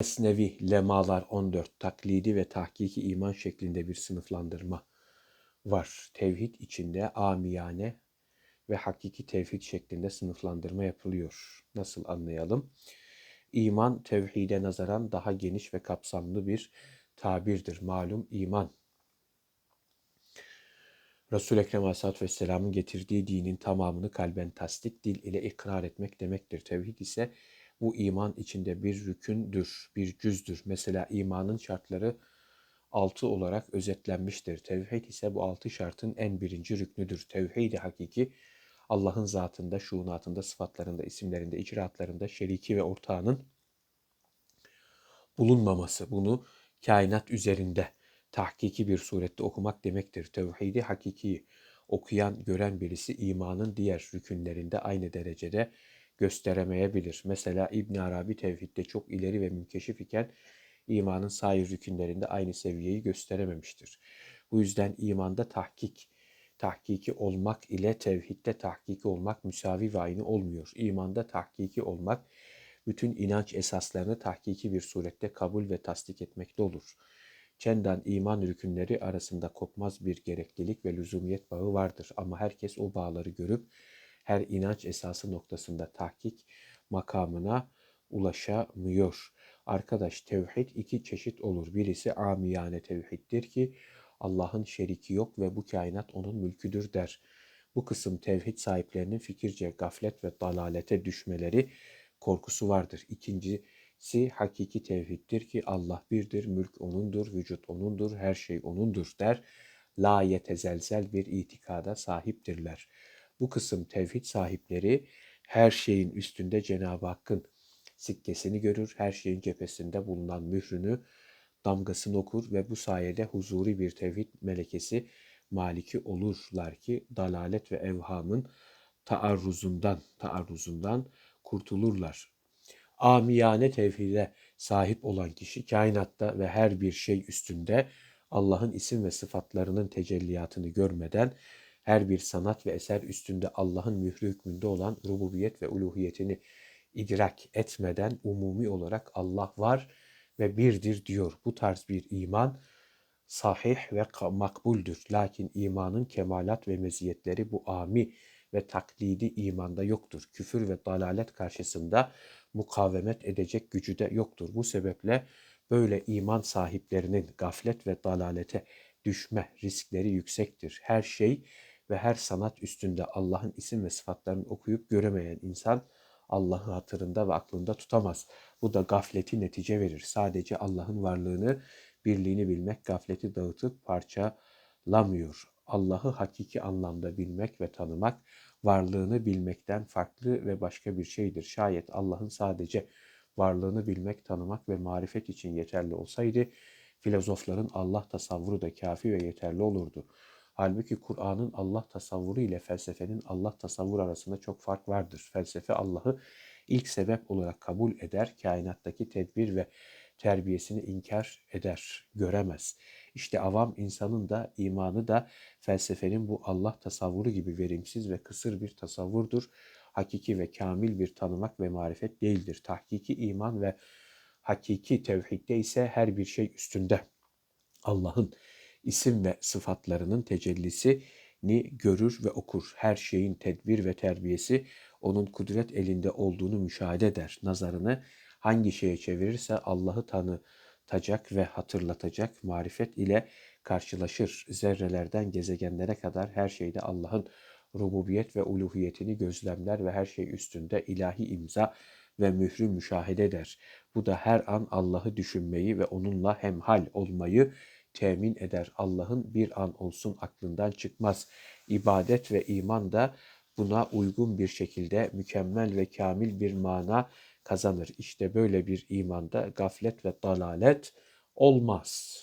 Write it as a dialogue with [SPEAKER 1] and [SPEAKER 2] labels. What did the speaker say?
[SPEAKER 1] Esnevi, Lemalar 14, taklidi ve tahkiki iman şeklinde bir sınıflandırma var. Tevhid içinde amiyane ve hakiki tevhid şeklinde sınıflandırma yapılıyor. Nasıl anlayalım? İman tevhide nazaran daha geniş ve kapsamlı bir tabirdir. Malum iman Resul-i Ekrem Aleyhisselatü Vesselam'ın getirdiği dinin tamamını kalben tasdik, dil ile ikrar etmek demektir. Tevhid ise bu iman içinde bir rükündür, bir cüzdür. Mesela imanın şartları altı olarak özetlenmiştir. Tevhid ise bu altı şartın en birinci rüknüdür. Tevhid-i hakiki Allah'ın zatında, şuunatında, sıfatlarında, isimlerinde, icraatlarında şeriki ve ortağının bulunmaması. Bunu kainat üzerinde tahkiki bir surette okumak demektir. Tevhidi hakiki okuyan, gören birisi imanın diğer rükünlerinde aynı derecede gösteremeyebilir. Mesela İbn Arabi tevhidde çok ileri ve münkeşif iken imanın sair rükünlerinde aynı seviyeyi gösterememiştir. Bu yüzden imanda tahkik, tahkiki olmak ile tevhidde tahkiki olmak müsavi ve aynı olmuyor. İmanda tahkiki olmak bütün inanç esaslarını tahkiki bir surette kabul ve tasdik etmekte olur. Çendan iman rükünleri arasında kopmaz bir gereklilik ve lüzumiyet bağı vardır ama herkes o bağları görüp her inanç esası noktasında tahkik makamına ulaşamıyor. Arkadaş tevhid iki çeşit olur. Birisi amiyane tevhiddir ki Allah'ın şeriki yok ve bu kainat onun mülküdür der. Bu kısım tevhid sahiplerinin fikirce gaflet ve dalalete düşmeleri korkusu vardır. İkincisi hakiki tevhiddir ki Allah birdir, mülk O'nundur, vücut O'nundur, her şey O'nundur der. La yetezelzel bir itikada sahiptirler. Bu kısım tevhid sahipleri her şeyin üstünde Cenab-ı Hakk'ın sikkesini görür, her şeyin cephesinde bulunan mührünü, damgasını okur ve bu sayede huzuri bir tevhid melekesi maliki olurlar ki dalalet ve evhamın taarruzundan, taarruzundan kurtulurlar. Amiyane tevhide sahip olan kişi kainatta ve her bir şey üstünde Allah'ın isim ve sıfatlarının tecelliyatını görmeden her bir sanat ve eser üstünde Allah'ın mührü hükmünde olan rububiyet ve uluhiyetini idrak etmeden umumi olarak Allah var ve birdir diyor. Bu tarz bir iman sahih ve makbuldür. Lakin imanın kemalat ve meziyetleri bu ami ve taklidi imanda yoktur. Küfür ve dalalet karşısında mukavemet edecek gücü de yoktur. Bu sebeple böyle iman sahiplerinin gaflet ve dalalete düşme riskleri yüksektir. Her şey ve her sanat üstünde Allah'ın isim ve sıfatlarını okuyup göremeyen insan Allah'ı hatırında ve aklında tutamaz. Bu da gafleti netice verir. Sadece Allah'ın varlığını, birliğini bilmek gafleti dağıtıp parçalamıyor. Allah'ı hakiki anlamda bilmek ve tanımak varlığını bilmekten farklı ve başka bir şeydir. Şayet Allah'ın sadece varlığını bilmek, tanımak ve marifet için yeterli olsaydı filozofların Allah tasavvuru da kafi ve yeterli olurdu. Halbuki Kur'an'ın Allah tasavvuru ile felsefenin Allah tasavvuru arasında çok fark vardır. Felsefe Allah'ı ilk sebep olarak kabul eder, kainattaki tedbir ve terbiyesini inkar eder, göremez. İşte avam insanın da imanı da felsefenin bu Allah tasavvuru gibi verimsiz ve kısır bir tasavvurdur. Hakiki ve kamil bir tanımak ve marifet değildir. Tahkiki iman ve hakiki tevhidde ise her bir şey üstünde. Allah'ın isim ve sıfatlarının tecellisini görür ve okur. Her şeyin tedbir ve terbiyesi onun kudret elinde olduğunu müşahede eder. Nazarını hangi şeye çevirirse Allah'ı tanıtacak ve hatırlatacak marifet ile karşılaşır. Zerrelerden gezegenlere kadar her şeyde Allah'ın rububiyet ve uluhiyetini gözlemler ve her şey üstünde ilahi imza ve mührü müşahede eder. Bu da her an Allah'ı düşünmeyi ve onunla hemhal olmayı temin eder. Allah'ın bir an olsun aklından çıkmaz. İbadet ve iman da buna uygun bir şekilde mükemmel ve kamil bir mana kazanır. İşte böyle bir imanda gaflet ve dalalet olmaz.